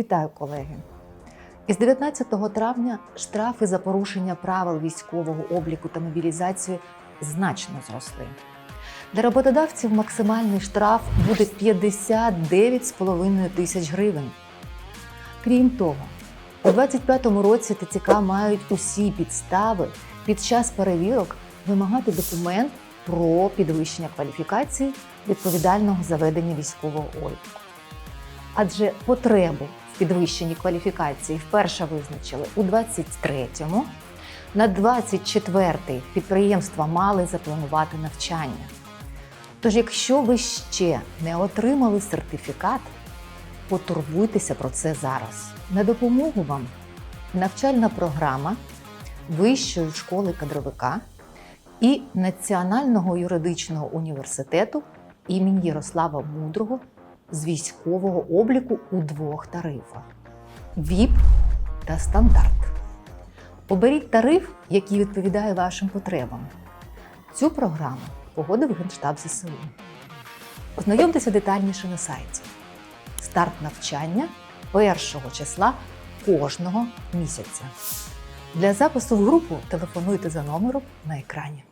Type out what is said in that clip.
Вітаю, колеги! Із 19 травня штрафи за порушення правил військового обліку та мобілізації значно зросли. Для роботодавців максимальний штраф буде 59,5 тисяч гривень. Крім того, у 2025 році ТЦК мають усі підстави під час перевірок вимагати документ про підвищення кваліфікації відповідального заведення військового обліку. Адже потребу в підвищенні кваліфікації вперше визначили у 23-му. На 24-й підприємства мали запланувати навчання. Тож, якщо ви ще не отримали сертифікат, потурбуйтеся про це зараз. На допомогу вам навчальна програма Вищої школи кадровика і Національного юридичного університету імені Ярослава Мудрого з військового обліку у двох тарифах ВІП та стандарт. Оберіть тариф, який відповідає вашим потребам. Цю програму погодив Генштаб ЗСУ. Ознайомтеся детальніше на сайті. Старт навчання 1 числа кожного місяця. Для запису в групу телефонуйте за номером на екрані.